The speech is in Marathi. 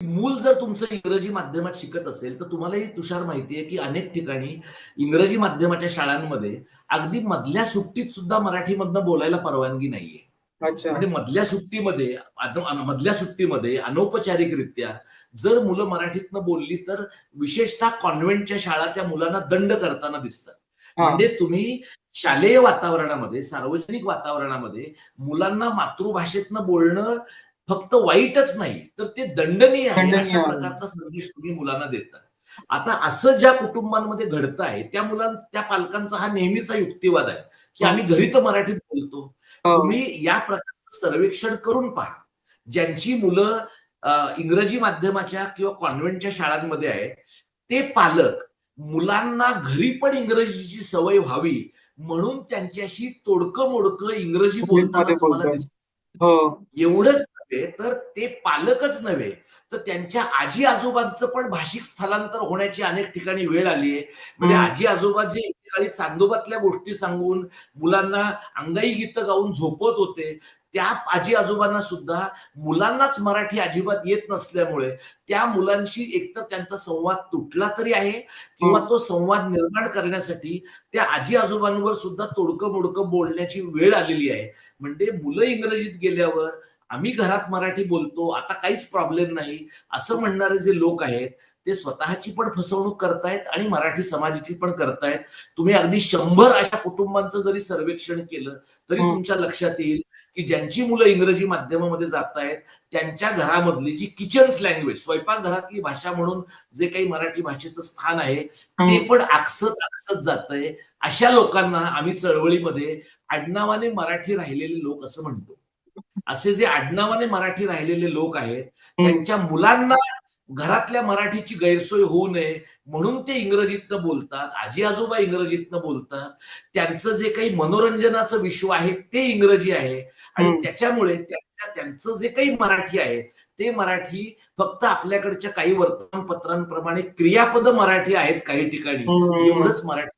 मूल जर तुमचं इंग्रजी माध्यमात शिकत असेल तर तुम्हालाही तुषार माहिती आहे की अनेक ठिकाणी इंग्रजी माध्यमाच्या शाळांमध्ये अगदी मधल्या सुट्टीत सुद्धा मराठीमधनं बोलायला परवानगी नाहीये. म्हणजे मधल्या सुट्टीमध्ये मधल्या सुट्टीमध्ये अनौपचारिकरित्या जर मुलं मराठीतनं बोलली तर विशेषतः कॉन्व्हेंटच्या शाळा त्या मुलांना दंड करताना दिसतात. म्हणजे तुम्ही शालेय वातावरणामध्ये सार्वजनिक वातावरणामध्ये मुलांना मातृभाषेतनं बोलणं फक्त वाईटच नाही तर ते दंडनीय आहे अशा. प्रकारचा संदेश तुम्ही मुलांना देता आता असं ज्या कुटुंबांमध्ये घडतं आहे त्या मुलां त्या पालकांचा हा नेहमीचा युक्तिवाद आहे की आम्ही घरी तर मराठीत बोलतो हो. तुम्ही या प्रकारचं सर्वेक्षण करून पहा ज्यांची मुलं इंग्रजी माध्यमाच्या किंवा कॉन्व्हेंटच्या शाळांमध्ये आहेत ते पालक मुलांना घरी पण इंग्रजीची सवय व्हावी म्हणून त्यांच्याशी तोडकं मोडकं इंग्रजी बोलताना तुम्हाला. दिसतं हो. एवढंच नव्हे तर ते पालकच नव्हे. तर त्यांच्या आजी आजोबांचं पण भाषिक स्थलांतर होण्याची अनेक ठिकाणी वेळ आली आहे. म्हणजे हम्म. आजी आजोबा जे एकेकाळी चांदोबातल्या गोष्टी सांगून मुलांना अंगाई गीतं गाऊन झोपत होते त्या आजी आजोबांना सुद्धा मुलांनाच मराठी अजिबात येत नसल्यामुळे त्या मुलांशी एकतर त्यांचा संवाद तुटला तरी आहे किंवा तो संवाद निर्माण करण्यासाठी त्या आजी आजोबांवर सुद्धा तोडकं मोडकं बोलण्याची वेळ आलेली आहे. म्हणजे मुलं इंग्रजीत गेल्यावर आम्ही घरात मराठी बोलतो आता काहीच प्रॉब्लेम नाही. असं म्हणणारे जे लोक आहेत ते स्वतःची पण फसवणूक करतायत आणि मराठी समाजाची पण करतायत. तुम्ही अगदी शंभर अशा कुटुंबांचं जरी सर्वेक्षण केलं तरी हं. तुमच्या लक्षात येईल की ज्यांची मुलं इंग्रजी माध्यमामध्ये जात आहेत त्यांच्या घरामधली जी किचन्स लँग्वेज स्वयंपाकघरातली भाषा म्हणून जे काही मराठी भाषेचं स्थान आहे ते हम्म. पण आकसत आकसत जातंय. अशा लोकांना आम्ही चळवळीमध्ये आडनावाने मराठी राहिलेले लोक असं म्हणतो. असे जे आडनावाने मराठी राहिलेले लोक आहेत त्यांच्या मुलांना घरातल्या मराठीची गैरसोय होऊ नये म्हणून ते इंग्रजीतनं बोलतात आजी आजोबा इंग्रजीतनं बोलतात त्यांचं जे काही मनोरंजनाचं विश्व आहे ते इंग्रजी आहे आणि. त्याच्यामुळे त्यांच्या त्यांचं जे काही मराठी आहे ते मराठी फक्त आपल्याकडच्या काही वर्तमानपत्रांप्रमाणे क्रियापद मराठी आहेत काही ठिकाणी. एवढंच मराठी